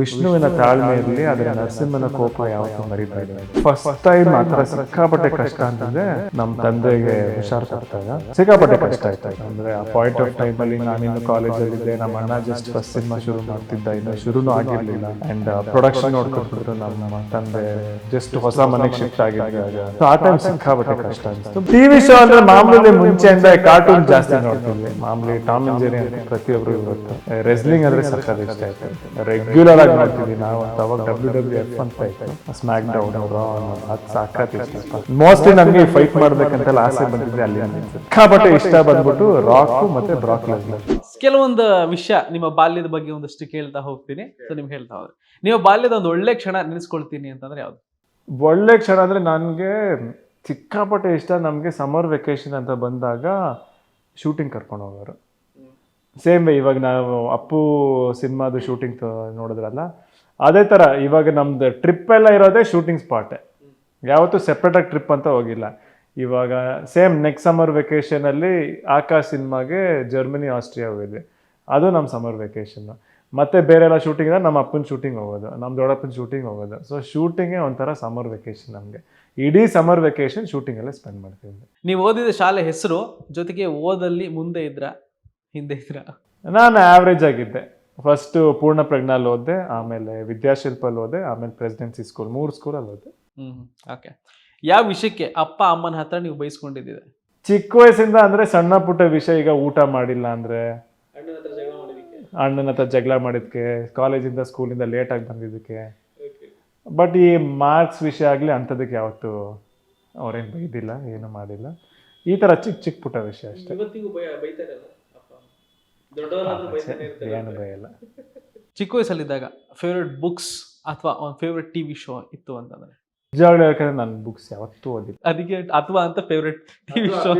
ವಿಷ್ಣುವಿನ ತಾಳ್ಮೆ ಇರಲಿ ಆದ್ರೆ ನರಸಿಂಹನ ಕೋಪ ಯಾವತ್ತೂ ಮರಿಬೇಡಿ ಫಸ್ಟ್ ಟೈಮ್ ಆತರ ಸಿಕ್ಕಾಪಟ್ಟೆ ಕಷ್ಟ ಅಂತಂದ್ರೆ ನಮ್ ತಂದೆಗೆ ಹುಷಾರ್ ಕೊಡ್ತಾಗ ಸಿಕ್ಕಾಪಟ್ಟೆ ಕಷ್ಟ ಆಯ್ತು ಅಂದ್ರೆ ಆ ಪಾಯಿಂಟ್ ಆಫ್ ಟೈಮ್ ಅಲ್ಲಿ ನಾನಿನ್ನು ಕಾಲೇಜಲ್ಲಿ ಇದ್ದೆ, ನಮ್ಮ ಅಣ್ಣ ಜಸ್ಟ್ ಫಸ್ಟ್ ಸಿನಿಮಾ ಶುರು ಮಾಡ್ತಿದ್ದ. ಇನ್ನು ಶುರುನು ಆಗಿರ್ಲಿಲ್ಲ. ಅಂಡ್ ಪ್ರೊಡಕ್ಷನ್ ನೋಡ್ಕೊಟ್ಬಿಟ್ರು ನಮ್ಮ ತಂದೆ ಜಸ್ಟ್ ಹೊಸ ಮನೆಗೆ ಶಿಫ್ಟ್ ಆಗಿದ್ದಾಗ. ಆ ಟೈಮ್ ಸಿಕ್ಕಾಪಟ್ಟೆ ಕಷ್ಟ ಅನಿಸ್ತು. ಟಿವಿ ಶೋ ಅಂದ್ರೆ ಮಾಮೂಲಿ ಮುಂಚೆಯಿಂದ ಕಾರ್ಟೂನ್ ಜಾಸ್ತಿ ನೋಡ್ತಿದ್ವಿ. ಮಾಮೂಲಿ ಟಾಮ್ ಇಂಜಿನಿಯರ್ ಪ್ರತಿಯೊಬ್ಬರು ಇವತ್ತು ರೆಸ್ಲಿಂಗ್ ಅಂದ್ರೆ ಸರ್ಕಾರ ಇಷ್ಟ ಆಯ್ತು ರೆಗ್ಯುಲರ್ ಆಗಿ ನೋಡ್ತಿದ್ವಿ ನಾವು. ಅಂತ ಅವಾಗ ಡಬ್ಲ್ಯೂ ಡಬ್ಲ್ಯೂ ಎಫ್ ಅಂತ ಇತ್ತು. ಸ್ಮ್ಯಾಕ್ ಡೌನ್ ರಾ ಅದು ಸಾಕತ್ ಇಷ್ಟ ಮೋಸ್ಟ್ಲಿ ನನಗೆ ಫೈಟ್ ಮಾಡ್ಬೇಕಂತೆಲ್ಲ ಆಸೆ ಬಂದಿದೆ ಅಲ್ಲಿ ಸಿಕ್ಕಾಪಟ್ಟೆ ಇಷ್ಟ ಬಂದ್ಬಿಟ್ಟು ರಾಕ್ ಮತ್ತೆ ಬ್ರಾಕ್ ಲೆಸ್ನರ್ ಕೆಲವೊಂದು ವಿಷಯ ನಿಮ್ಮ ಬಾಲ್ಯದ ಬಗ್ಗೆ ಒಂದಷ್ಟು ಕೇಳ್ತಾ ಹೋಗ್ತೀನಿ. ಸೊ ನಿಮ್ಗೆ ಹೇಳ್ತಾ ಹೋದ್ರೆ ನೀವು ಬಾಲ್ಯದ ಒಂದು ಒಳ್ಳೆ ಕ್ಷಣ ನೆನೆಸ್ಕೊಳ್ತೀನಿ ಅಂತಂದ್ರೆ ಯಾವ್ದು? ಒಳ್ಳೆ ಕ್ಷಣ ಅಂದ್ರೆ ನನಗೆ ಸಿಕ್ಕಾಪಟ್ಟೆ ಇಷ್ಟ ನಮಗೆ ಸಮ್ಮರ್ ವೆಕೇಶನ್ ಅಂತ ಬಂದಾಗ ಶೂಟಿಂಗ್ ಕರ್ಕೊಂಡು ಹೋಗೋರು. ಸೇಮ್ ವೇ ಇವಾಗ ನಾವು ಅಪ್ಪು ಸಿನಿಮಾದು ಶೂಟಿಂಗ್ ನೋಡಿದ್ರಲ್ಲ, ಅದೇ ಥರ ಇವಾಗ ನಮ್ದು ಟ್ರಿಪ್ ಎಲ್ಲ ಇರೋದೇ ಶೂಟಿಂಗ್ ಸ್ಪಾಟೇ ಯಾವತ್ತೂ ಸೆಪ್ರೇಟಾಗಿ ಟ್ರಿಪ್ ಅಂತ ಹೋಗಿಲ್ಲ. ಇವಾಗ ಸೇಮ್ ನೆಕ್ಸ್ಟ್ ಸಮ್ಮರ್ ವೆಕೇಷನಲ್ಲಿ ಆಕಾಶ್ ಸಿನಿಮಾಗೆ ಜರ್ಮನಿ ಆಸ್ಟ್ರಿಯಾ ಹೋಗಿದ್ವಿ. ಅದು ನಮ್ಮ ಸಮ್ಮರ್ ವೆಕೇಷನ್ನು ಮತ್ತೆ ಬೇರೆ ಎಲ್ಲ ಶೂಟಿಂಗ್ ನಮ್ಮ ಅಪ್ಪನ ಶೂಟಿಂಗ್ ಹೋಗೋದು ನಮ್ಮ ದೊಡ್ಡಪ್ಪನ ಶೂಟಿಂಗ್ ಹೋಗೋದು. ಸೊ ಶೂಟಿಂಗೇ ಒಂಥರ ಸಮ್ಮರ್ ವೆಕೇಷನ್ ನಮಗೆ. ಇಡೀ ಸಮ್ಮರ್ ವೆಕೇಷನ್ ಶೂಟಿಂಗಲ್ಲೇ ಸ್ಪೆಂಡ್ ಮಾಡ್ತೀವಿ ನೀವು ಓದಿದ ಶಾಲೆ ಹೆಸರು, ಜೊತೆಗೆ ಓದಲ್ಲಿ ಮುಂದೆ ಇದ್ರ ಹಿಂದೆ ಇದ್ರ? ನಾನು ಆವ್ರೇಜ್ ಆಗಿದ್ದೆ. ಫಸ್ಟ್ ಪೂರ್ಣ ಪ್ರಜ್ಞಾಲ್ ಓದಿದೆ ಆಮೇಲೆ ವಿದ್ಯಾಶಿಲ್ಪಲ್ಲಿ ಓದೆ ಆಮೇಲೆ ಪ್ರೆಸಿಡೆನ್ಸಿ ಸ್ಕೂಲ್ ಮೂರು ಸ್ಕೂಲಲ್ಲಿ ಓದೆ ಹ್ಮ್ ಓಕೆ ಯಾವ ವಿಷಯಕ್ಕೆ ಅಪ್ಪ ಅಮ್ಮನ ಹತ್ರ ನೀವು ಬೈಸ್ಕೊಂಡಿದ್ದೀರಿ ಚಿಕ್ಕ ವಯಸ್ಸಿಂದ ಅಂದ್ರೆ ಸಣ್ಣ ಪುಟ್ಟ ವಿಷಯ ಈಗ ಊಟ ಮಾಡಿಲ್ಲ ಅಂದ್ರೆ ಅಣ್ಣನ ಹತ್ರ ಜಗಳ ಮಾಡಿದ್ಕೆ ಕಾಲೇಜಿಂದ ಸ್ಕೂಲಿಂದ ಲೇಟಾಗಿ ಬಂದಿದ್ದಕ್ಕೆ. ಬಟ್ ಈ ಮಾರ್ಕ್ಸ್ ವಿಷಯ ಆಗಲಿ ಅಂಥದಕ್ಕೆ ಯಾವತ್ತು ಅವ್ರೇನು ಬೈದಿಲ್ಲ ಏನು ಮಾಡಿಲ್ಲ. ಈ ಥರ ಚಿಕ್ಕ ಚಿಕ್ಕ ಪುಟ್ಟ ವಿಷಯ ಅಷ್ಟೇ. ಏನು ಇಲ್ಲ. ಚಿಕ್ಕ ವಯಸ್ಸಲ್ಲಿದ್ದಾಗ ಫೇವ್ರೆಟ್ ಬುಕ್ಸ್ ಅಥವಾ ಒಂದು ಫೇವ್ರೆಟ್ ಟಿವಿ ಶೋ ಇತ್ತು ಅಂತಂದ್ರೆ? ನಿಜವಾಗ್ಲೂ ಹೇಳ್ಕಂದ್ರೆ ನಾನು ಬುಕ್ಸ್ ಯಾವತ್ತೂ ಓದಿಲ್ಲ. ಅದಕ್ಕೆ ಅಥವಾ ಅಂತ favourite TV show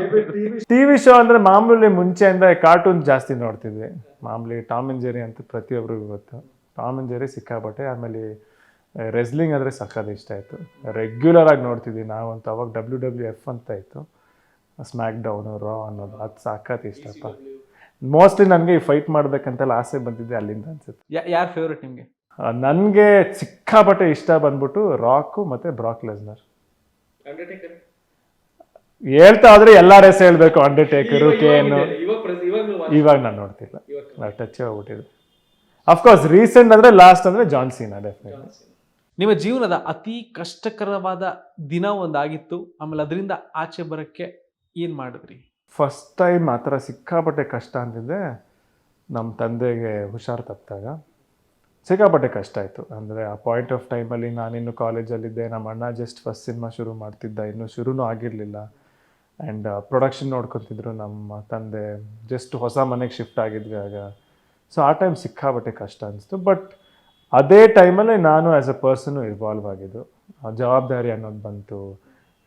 TV show ಅಂದ್ರೆ ಮಾಮೂಲಿ ಮುಂಚೆಯಿಂದ ಕಾರ್ಟೂನ್ ಜಾಸ್ತಿ ನೋಡ್ತಿದ್ವಿ. ಮಾಮೂಲಿ ಟಾಮ್ ಅಂಡ್ ಜೆರಿ ಅಂತ ಪ್ರತಿಯೊಬ್ಬರಿಗೂ ಗೊತ್ತು. ಟಾಮ್ ಅಂಡ್ ಜೆರಿ ಸಿಕ್ಕಾಪಟ್ಟೆ ಆಮೇಲೆ ರೆಸ್ಲಿಂಗ್ ಅಂದರೆ ಸಕ್ಕದ ಇಷ್ಟ ಆಯ್ತು. ರೆಗ್ಯುಲರ್ ಆಗಿ ನೋಡ್ತಿದ್ವಿ ನಾವಂತ ಅವಾಗ ಡಬ್ಲ್ಯೂ ಡಬ್ಲ್ಯೂ ಎಫ್ ಅಂತ ಇತ್ತು. ಸ್ಮ್ಯಾಕ್ ಡೌನು ರಾ ಅನ್ನೋದು ಅದು ಸಕ್ಕತ್ ಇಷ್ಟಪ್ಪ. ಮೋಸ್ಟ್ಲಿ ನನಗೆ ಈ ಫೈಟ್ ಮಾಡ್ಬೇಕಂತೆಲ್ಲ ಆಸೆ ಬಂದಿದೆ ಅಲ್ಲಿಂದ ಅನ್ಸುತ್ತೆ. ಯಾರು ಫೇವ್ರೇಟ್ ನಿಮಗೆ? ನನಗೆ ಸಿಕ್ಕಾಪಟ್ಟೆ ಇಷ್ಟ ಬಂದ್ಬಿಟ್ಟು ರಾಕು ಮತ್ತು ಬ್ರಾಕ್ ಲೆಸ್ನರ್ ಹೇಳ್ತಾ ಆದ್ರೆ ಎಲ್ಲ ರೇಸ್ ಹೇಳ್ಬೇಕು ಅಂಡರ್ಟೇಕರು ಕೇನು ಇವಾಗ ನಾನು ನೋಡ್ತಿಲ್ಲ. ನಾವು ಟಚ್ ಆಗ್ಬಿಟ್ಟಿದ್ದೆ ಅಫ್ಕೋರ್ಸ್ ರೀಸೆಂಟ್ ಅಂದರೆ ಲಾಸ್ಟ್ ಅಂದರೆ ಜಾನ್ ಸೀನಾ ಡೆಫಿನೆಟ್ಲಿ ನಿಮ್ಮ ಜೀವನದ ಅತಿ ಕಷ್ಟಕರವಾದ ದಿನ ಒಂದಾಗಿತ್ತು ಆಮೇಲೆ ಅದರಿಂದ ಆಚೆ ಬರೋಕ್ಕೆ ಏನು ಮಾಡಿದ್ರಿ? ಫಸ್ಟ್ ಟೈಮ್ ಆ ಥರ ಸಿಕ್ಕಾಪಟ್ಟೆ ಕಷ್ಟ ಅಂತಿದ್ದೆ ನಮ್ಮ ತಂದೆಗೆ ಹುಷಾರು ತಪ್ಪಿದಾಗ ಸಿಕ್ಕಾಪಟ್ಟೆ ಕಷ್ಟ ಆಯಿತು. ಅಂದರೆ ಆ ಪಾಯಿಂಟ್ ಆಫ್ ಟೈಮಲ್ಲಿ ನಾನಿನ್ನು ಕಾಲೇಜಲ್ಲಿದ್ದೆ ನಮ್ಮ ಅಣ್ಣ ಜಸ್ಟ್ ಫಸ್ಟ್ ಸಿನಿಮಾ ಶುರು ಮಾಡ್ತಿದ್ದ, ಇನ್ನೂ ಶುರುನೂ ಆಗಿರಲಿಲ್ಲ. ಆ್ಯಂಡ್ ಪ್ರೊಡಕ್ಷನ್ ನೋಡ್ಕೊತಿದ್ರು ನಮ್ಮ ತಂದೆ ಜಸ್ಟ್ ಹೊಸ ಮನೆಗೆ ಶಿಫ್ಟ್ ಆಗಿದ್ವಿ ಆಗ. ಸೊ ಆ ಟೈಮ್ ಸಿಕ್ಕಾಪಟ್ಟೆ ಕಷ್ಟ ಅನಿಸ್ತು. ಬಟ್ ಅದೇ ಟೈಮಲ್ಲೇ ನಾನು ಆ್ಯಸ್ ಅ ಪರ್ಸನು ಇನ್ವಾಲ್ವ್ ಆಗಿದ್ದು. ಜವಾಬ್ದಾರಿ ಅನ್ನೋದು ಬಂತು.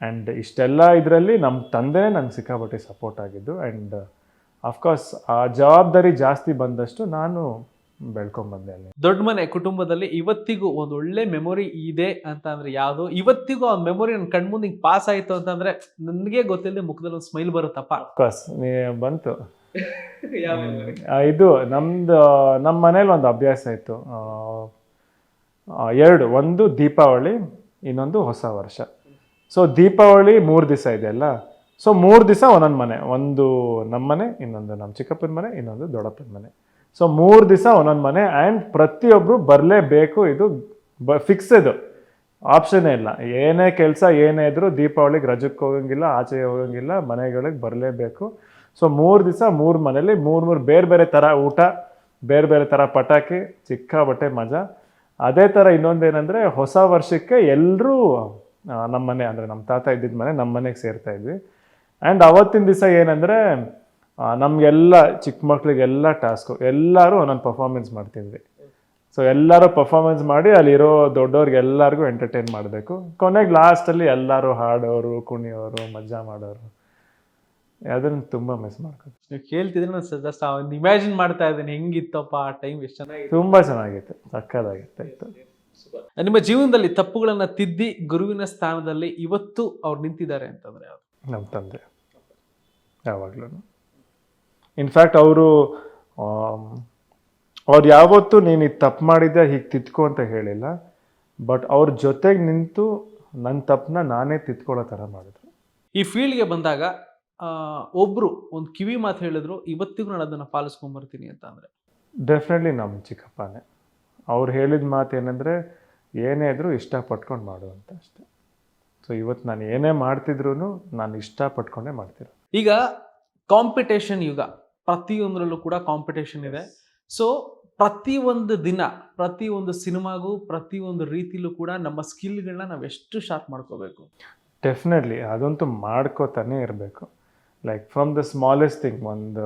ಆ್ಯಂಡ್ ಇಷ್ಟೆಲ್ಲ ಇದರಲ್ಲಿ ನಮ್ಮ ತಂದೆನೇ ನನಗೆ ಸಿಕ್ಕಾಪಟ್ಟೆ ಸಪೋರ್ಟ್ ಆಗಿದ್ದು. ಆ್ಯಂಡ್ ಅಫ್ಕೋರ್ಸ್ ಆ ಜವಾಬ್ದಾರಿ ಜಾಸ್ತಿ ಬಂದಷ್ಟು ನಾನು ಬೆಳ್ಕೊಂಬಂದೆ ಅಲ್ಲಿ. ದೊಡ್ಡ ಮನೆ ಕುಟುಂಬದಲ್ಲಿ ಇವತ್ತಿಗೂ ಒಂದು ಒಳ್ಳೆ ಮೆಮೊರಿ ಇದೆ ಅಂತ ಅಂದ್ರೆ ಯಾವುದು ಇವತ್ತಿಗೂ ಆ ಮೆಮೊರಿ ನನ್ನ ಕಣ್ಮುಂದೆ ಹಿಂಗೆ ಪಾಸ್ ಆಯ್ತು ಅಂತಂದ್ರೆ ನನಗೆ ಗೊತ್ತಿಲ್ಲದೆ ಮುಖದಲ್ಲಿ ಒಂದು ಸ್ಮೈಲ್ ಬರುತ್ತಪ್ಪ. ಅಫ್ಕೋರ್ಸ್ ನೀ ಬಂತು. ಆ, ಇದು ನಮ್ದು ನಮ್ಮ ಮನೇಲಿ ಒಂದು ಅಭ್ಯಾಸ ಇತ್ತು. ಆ, ಆ, ಎರಡು ಒಂದು ದೀಪಾವಳಿ ಇನ್ನೊಂದು ಹೊಸ ವರ್ಷ. ಸೊ ದೀಪಾವಳಿ ಮೂರು ದಿವಸ ಇದೆಯಲ್ಲ ಸೊ ಮೂರು ದಿವಸ ಒಂದೊಂದು ಮನೆ, ಒಂದು ನಮ್ಮ ಮನೆ, ಇನ್ನೊಂದು ನಮ್ಮ ಚಿಕ್ಕಪ್ಪನ ಮನೆ, ಇನ್ನೊಂದು ದೊಡ್ಡಪ್ಪನ ಮನೆ. ಸೊ ಮೂರು ದಿವಸ ಒಂದೊಂದು ಮನೆ ಆ್ಯಂಡ್ ಪ್ರತಿಯೊಬ್ಬರು ಬರಲೇಬೇಕು, ಇದು ಬ ಫಿಕ್ಸ್ ಇದು. ಆಪ್ಷನ್ನೇ ಇಲ್ಲ. ಏನೇ ಕೆಲಸ ಏನೇ ಇದ್ರೂ ದೀಪಾವಳಿಗೆ ರಜಕ್ಕೆ ಹೋಗಂಗಿಲ್ಲ ಆಚೆ ಹೋಗಂಗಿಲ್ಲ, ಮನೆಗಳಿಗೆ ಬರಲೇಬೇಕು. ಸೊ ಮೂರು ದಿವಸ ಮೂರು ಮನೇಲಿ, ಮೂರು ಮೂರು ಬೇರೆ ಬೇರೆ ಥರ ಊಟ, ಬೇರೆ ಬೇರೆ ಥರ ಪಟಾಕಿ, ಚಿಕ್ಕ ಬಟ್ಟೆ ಮಜಾ. ಅದೇ ಥರ ಇನ್ನೊಂದೇನೆಂದರೆ ಹೊಸ ವರ್ಷಕ್ಕೆ ಎಲ್ಲರೂ ನಮ್ಮ ಮನೆ ಅಂದರೆ ನಮ್ಮ ತಾತ ಇದ್ದಿದ್ದ ಮನೆ ನಮ್ಮ ಮನೆಗೆ ಸೇರ್ತಾ ಇದ್ವಿ. ಆ್ಯಂಡ್ ಅವತ್ತಿನ ದಿವಸ ಏನಂದರೆ ನಮಗೆಲ್ಲ ಚಿಕ್ಕ ಮಕ್ಳಿಗೆಲ್ಲ ಟಾಸ್ಕು. ಎಲ್ಲರೂ ಒಂದೊಂದು ಪರ್ಫಾರ್ಮೆನ್ಸ್ ಮಾಡ್ತಿದ್ವಿ. ಸೊ ಎಲ್ಲರೂ ಪರ್ಫಾರ್ಮೆನ್ಸ್ ಮಾಡಿ ಅಲ್ಲಿರೋ ದೊಡ್ಡವ್ರಿಗೆ ಎಲ್ಲರಿಗೂ ಎಂಟರ್ಟೈನ್ ಮಾಡಬೇಕು. ಕೊನೆಗೆ ಲಾಸ್ಟಲ್ಲಿ ಎಲ್ಲರೂ ಹಾಡೋರು ಕುಣಿಯೋರು ಮಜಾ ಮಾಡೋರು. ಅದನ್ನ ತುಂಬ ಮಿಸ್ ಮಾಡ್ಕೊಂಡು ನೀವು ಕೇಳ್ತಿದ್ರೆ ನಾನು ಜಸ್ಟ್ ಇಮ್ಯಾಜಿನ್ ಮಾಡ್ತಾ ಇದ್ದೀನಿ. ಹೆಂಗಿತ್ತಪ್ಪ ಆ ಟೈಮ್ ಎಷ್ಟು ಚೆನ್ನಾಗಿ ತುಂಬ ಚೆನ್ನಾಗಿತ್ತು. ಸಕ್ಕದಾಗಿತ್ತು ನಿಮ್ಮ ಜೀವನದಲ್ಲಿ ತಪ್ಪುಗಳನ್ನ ತಿದ್ದಿ ಗುರುವಿನ ಸ್ಥಾನದಲ್ಲಿ ಇವತ್ತು ಅವ್ರು ನಿಂತಿದ್ದಾರೆ ಅಂತಂದ್ರೆ ನಮ್ಮ ತಂದೆ. ಯಾವಾಗ್ಲೂ. ಇನ್ಫ್ಯಾಕ್ಟ್ ಅವರು ಅವ್ರು ಯಾವತ್ತೂ ನೀನು ಇದು ತಪ್ಪು ಮಾಡಿದ್ದೆ ಹೀಗೆ ತಿತ್ಕೊ ಅಂತ ಹೇಳಿಲ್ಲ. ಬಟ್ ಅವ್ರ ಜೊತೆಗೆ ನಿಂತು ನನ್ನ ತಪ್ಪನ್ನ ನಾನೇ ತಿತ್ಕೊಳ್ಳೋ ಥರ ಮಾಡಿದ್ರು. ಈ ಫೀಲ್ಡ್ಗೆ ಬಂದಾಗ ಒಬ್ಬರು ಒಬ್ರು ಒಂದು ಕಿವಿ ಮಾತು ಹೇಳಿದ್ರು ಇವತ್ತಿಗೂ ನಾನು ಅದನ್ನ ಪಾಲಿಸ್ಕೊಂಡ್ಬರ್ತೀನಿ ಅಂತ ಅಂದರೆ ಡೆಫಿನೆಟ್ಲಿ ನಮ್ಮ ಚಿಕ್ಕಪ್ಪನೇ. ಅವ್ರು ಹೇಳಿದ ಮಾತು ಏನಂದರೆ ಏನೇ ಇದ್ರೂ ಇಷ್ಟಪಟ್ಕೊಂಡು ಮಾಡು ಅಂತ ಅಷ್ಟೆ. ಸೊ ಇವತ್ತು ನಾನು ಏನೇ ಮಾಡ್ತಿದ್ರು ನಾನು ಇಷ್ಟಪಟ್ಕೊಂಡೇ ಮಾಡ್ತಿರೋ ಈಗ ಕಾಂಪಿಟೇಷನ್ ಯುಗ. ಪ್ರತಿಯೊಂದರಲ್ಲೂ ಕೂಡ ಕಾಂಪಿಟೇಷನ್ ಇದೆ. ಸೊ ಪ್ರತಿಯೊಂದು ದಿನ ಪ್ರತಿಯೊಂದು ಸಿನಿಮಾಗೂ ಪ್ರತಿಯೊಂದು ರೀತಿಲೂ ಕೂಡ ನಮ್ಮ ಸ್ಕಿಲ್ಗಳನ್ನ ನಾವು ಎಷ್ಟು ಶಾರ್ಪ್ ಮಾಡ್ಕೋಬೇಕು? ಡೆಫಿನೆಟ್ಲಿ ಅದಂತೂ ಮಾಡ್ಕೋತಾನೆ ಇರಬೇಕು. Like from the smallest thing ಒಂದು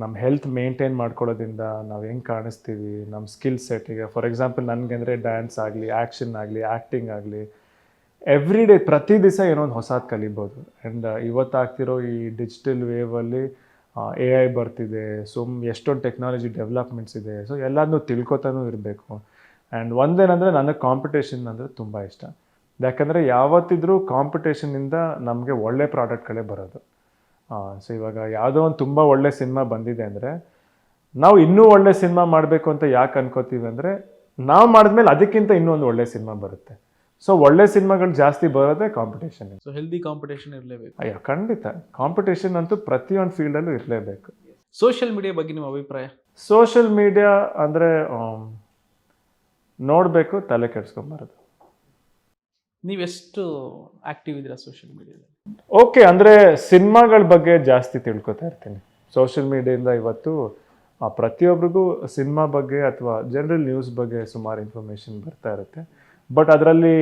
ನಮ್ಮ ಹೆಲ್ತ್ ಮೇಂಟೈನ್ ಮಾಡ್ಕೊಳ್ಳೋದ್ರಿಂದ ನಾವು ಹೆಂಗೆ ಕಾಣಿಸ್ತೀವಿ ನಮ್ಮ ಸ್ಕಿಲ್ ಸೆಟ್ಟಿಗೆ ಫಾರ್ ಎಕ್ಸಾಂಪಲ್ ನನಗೆ ಅಂದರೆ ಡ್ಯಾನ್ಸ್ ಆಗಲಿ ಆ್ಯಕ್ಷನ್ ಆಗಲಿ ಆ್ಯಕ್ಟಿಂಗ್ ಆಗಲಿ ಎವ್ರಿ ಡೇ ಪ್ರತಿ ದಿವಸ ಏನೋ ಒಂದು ಹೊಸದು ಕಲಿಬೋದು. ಆ್ಯಂಡ್ ಇವತ್ತಾಗ್ತಿರೋ ಈ ಡಿಜಿಟಲ್ ವೇವಲ್ಲಿ ಎ ಐ ಬರ್ತಿದೆ ಸುಮ್ ಎಷ್ಟೊಂದು ಟೆಕ್ನಾಲಜಿ ಡೆವಲಪ್ಮೆಂಟ್ಸ್ ಇದೆ. ಸೊ ಎಲ್ಲದನ್ನು ತಿಳ್ಕೊತಾನೂ ಇರಬೇಕು. ಆ್ಯಂಡ್ ಒಂದೇನಂದರೆ ನನಗೆ ಕಾಂಪಿಟೇಷನ್ ಅಂದರೆ ತುಂಬ ಇಷ್ಟ. ಯಾಕಂದರೆ ಯಾವತ್ತಿದ್ರೂ ಕಾಂಪಿಟೇಷನಿಂದ ನಮಗೆ ಒಳ್ಳೆ ಪ್ರಾಡಕ್ಟ್ಗಳೇ ಬರೋದು. ಸೊ ಇವಾಗ ಯಾವುದೋ ಒಂದು ತುಂಬ ಒಳ್ಳೆ ಸಿನಿಮಾ ಬಂದಿದೆ ಅಂದರೆ ನಾವು ಇನ್ನೂ ಒಳ್ಳೆ ಸಿನಿಮಾ ಮಾಡಬೇಕು ಅಂತ ಯಾಕೆ ಅನ್ಕೋತೀವಿ ಅಂದರೆ ನಾವು ಮಾಡಿದ್ಮೇಲೆ ಅದಕ್ಕಿಂತ ಇನ್ನೂ ಒಂದು ಒಳ್ಳೆ ಸಿನಿಮಾ ಬರುತ್ತೆ. ಸೊ ಒಳ್ಳೆ ಸಿನಿಮಾಗಳು ಜಾಸ್ತಿ ಬರೋದೇ ಕಾಂಪಿಟೇಷನ್ ಸೊ ಹೆಲ್ದಿ ಕಾಂಪಿಟೇಷನ್ ಇರಲೇಬೇಕು. ಅಯ್ಯೋ ಖಂಡಿತ. ಕಾಂಪಿಟೇಷನ್ ಅಂತೂ ಪ್ರತಿಯೊಂದು ಫೀಲ್ಡಲ್ಲೂ ಇರಲೇಬೇಕು. ಸೋಷಿಯಲ್ ಮೀಡಿಯಾ ಬಗ್ಗೆ ನಿಮ್ಮ ಅಭಿಪ್ರಾಯ? ಸೋಷಿಯಲ್ ಮೀಡಿಯಾ ಅಂದರೆ ನೋಡಬೇಕು ತಲೆ ಕೆಡ್ಸ್ಕೊಂಬಾರದು. ನೀವೆಷ್ಟು ಆಕ್ಟಿವ್ ಇದ್ದೀರಾ ಸೋಷಿಯಲ್ ಮೀಡಿಯಾದಲ್ಲಿ ಓಕೆ ಅಂದರೆ ಸಿನಿಮಾಗಳ ಬಗ್ಗೆ ಜಾಸ್ತಿ ತಿಳ್ಕೊತಾ ಇರ್ತೀನಿ. ಸೋಷಿಯಲ್ ಮೀಡಿಯಿಂದ ಇವತ್ತು ಪ್ರತಿಯೊಬ್ಬರಿಗೂ ಸಿನಿಮಾ ಬಗ್ಗೆ ಅಥವಾ ಜನರಲ್ ನ್ಯೂಸ್ ಬಗ್ಗೆ ಸುಮಾರು ಇನ್ಫಾರ್ಮೇಷನ್ ಬರ್ತಾ ಇರುತ್ತೆ. ಬಟ್ ಅದರಲ್ಲಿ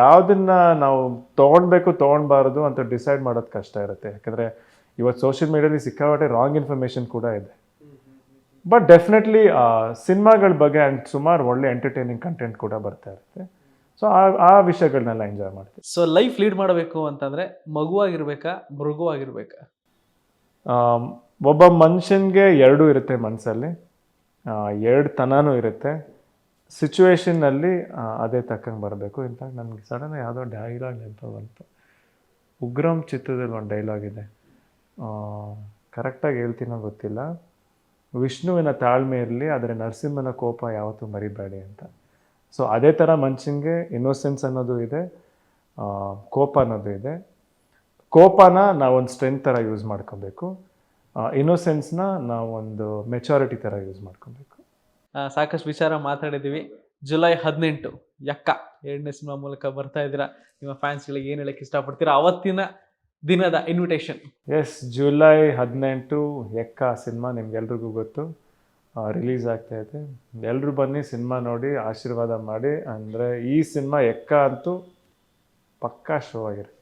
ಯಾವುದನ್ನ ನಾವು ತೊಗೊಳ್ಬೇಕು ತೊಗೊಳ್ಬಾರ್ದು ಅಂತ ಡಿಸೈಡ್ ಮಾಡೋದು ಕಷ್ಟ ಇರುತ್ತೆ. ಯಾಕಂದರೆ ಇವತ್ತು ಸೋಷಿಯಲ್ ಮೀಡಿಯಾದಲ್ಲಿ ಸಿಕ್ಕಾಪಟ್ಟೆ ರಾಂಗ್ ಇನ್ಫಾರ್ಮೇಷನ್ ಕೂಡ ಇದೆ. ಬಟ್ ಡೆಫಿನೆಟ್ಲಿ ಸಿನಿಮಾಗಳ ಬಗ್ಗೆ ಆ್ಯಂಡ್ ಸುಮಾರು ಒಳ್ಳೆ ಎಂಟರ್ಟೈನಿಂಗ್ ಕಂಟೆಂಟ್ ಕೂಡ ಬರ್ತಾ ಇರುತ್ತೆ. ಸೊ ಆ ಆ ವಿಷಯಗಳನ್ನೆಲ್ಲ ಎಂಜಾಯ್ ಮಾಡ್ತೀವಿ. ಸೊ ಲೈಫ್ ಲೀಡ್ ಮಾಡಬೇಕು ಅಂತಂದ್ರೆ ಮಗುವಾಗಿರ್ಬೇಕಾ ಮೃಗುವಾಗಿರ್ಬೇಕಾ? ಒಬ್ಬ ಮನುಷ್ಯನಿಗೆ ಎರಡೂ ಇರುತ್ತೆ ಮನಸ್ಸಲ್ಲಿ ಎರಡು ತನನೂ ಇರುತ್ತೆ. ಸಿಚುವೇಶನ್ನಲ್ಲಿ ಅದೇ ತಕ್ಕಂಗೆ ಬರಬೇಕು. ಇನ್ಫ್ಯಾಕ್ಟ್ ನನಗೆ ಸಡನ್ ಯಾವುದೋ ಡೈಲಾಗ್ ನೆನಪು ಬಂತು. ಉಗ್ರಂ ಚಿತ್ರದಲ್ಲಿ ಒಂದು ಡೈಲಾಗ್ ಇದೆ. ಕರೆಕ್ಟಾಗಿ ಹೇಳ್ತೀನೋ ಗೊತ್ತಿಲ್ಲ. ವಿಷ್ಣುವಿನ ತಾಳ್ಮೆ ಇರಲಿ ಆದರೆ ನರಸಿಂಹನ ಕೋಪ ಯಾವತ್ತೂ ಮರಿಬೇಡಿ ಅಂತ. ಸೊ ಅದೇ ಥರ ಮನುಷ್ಯನಿಗೆ ಇನ್ನೋಸೆನ್ಸ್ ಅನ್ನೋದು ಇದೆ ಕೋಪ ಅನ್ನೋದು ಇದೆ. ಕೋಪನ ನಾವೊಂದು ಸ್ಟ್ರೆಂತ್ ಥರ ಯೂಸ್ ಮಾಡ್ಕೋಬೇಕು. ಇನ್ನೋಸೆನ್ಸ್ನ ನಾವೊಂದು ಮೆಚಾರಿಟಿ ಥರ ಯೂಸ್ ಮಾಡ್ಕೋಬೇಕು. ಸಾಕಷ್ಟು ವಿಚಾರ ಮಾತಾಡಿದ್ದೀವಿ ಜುಲೈ ಹದಿನೆಂಟು ಯಕ್ಕ ಎರಡನೇ ಸಿನಿಮಾ ಮೂಲಕ ಬರ್ತಾ ಇದ್ದೀರಾ. ನಿಮ್ಮ ಫ್ಯಾನ್ಸ್ಗಳಿಗೆ ಏನು ಹೇಳಕ್ಕೆ ಇಷ್ಟಪಡ್ತೀರಾ? ಅವತ್ತಿನ ದಿನದ ಇನ್ವಿಟೇಷನ್ ಎಸ್ ಜುಲೈ ಹದಿನೆಂಟು ಎಕ್ಕ ಸಿನಿಮಾ ನಿಮ್ಗೆಲ್ರಿಗೂ ಗೊತ್ತು. ರಿಲೀಸ್ ಆಗ್ತಾ ಇದೆ. ಎಲ್ಲರೂ ಬನ್ನಿ, ಸಿನಿಮಾ ನೋಡಿ, ಆಶೀರ್ವಾದ ಮಾಡಿ. ಅಂದರೆ ಈ ಸಿನಿಮಾ ಎಕ್ಕ ಅಂತೂ ಪಕ್ಕಾ ಶೋ ಆಗಿರುತ್ತೆ.